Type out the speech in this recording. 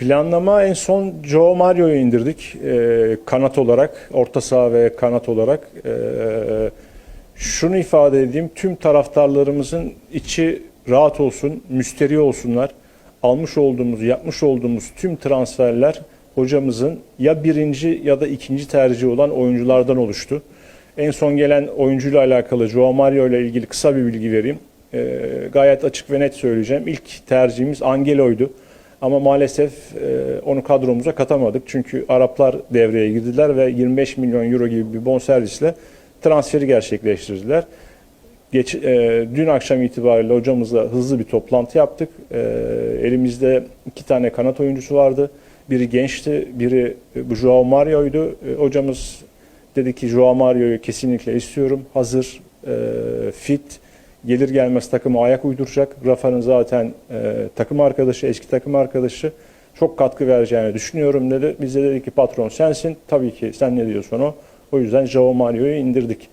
Planlama en son Joe Mario'yu indirdik e, kanat olarak, orta saha ve kanat olarak. E, şunu ifade edeyim, tüm taraftarlarımızın içi rahat olsun, müsteri olsunlar. Almış olduğumuz, yapmış olduğumuz tüm transferler hocamızın ya birinci ya da ikinci tercihi olan oyunculardan oluştu. En son gelen oyuncuyla alakalı Joao Mario ile ilgili kısa bir bilgi vereyim. E, gayet açık ve net söyleyeceğim. İlk tercihimiz Angelo'ydu. Ama maalesef e, onu kadromuza katamadık. Çünkü Araplar devreye girdiler ve 25 milyon euro gibi bir bonservisle transferi gerçekleştirdiler. Geç, e, dün akşam itibariyle hocamızla hızlı bir toplantı yaptık. E, elimizde iki tane kanat oyuncusu vardı. Biri gençti, biri e, Joao Mario'ydu. E, hocamız dedi ki Joao Mario'yu kesinlikle istiyorum. Hazır, e, fit, gelir gelmez takıma ayak uyduracak. Rafa'nın zaten e, takım arkadaşı, eski takım arkadaşı çok katkı vereceğini düşünüyorum dedi. Biz de dedik ki patron sensin. Tabii ki sen ne diyorsun o. O yüzden Joao Mario'yu indirdik.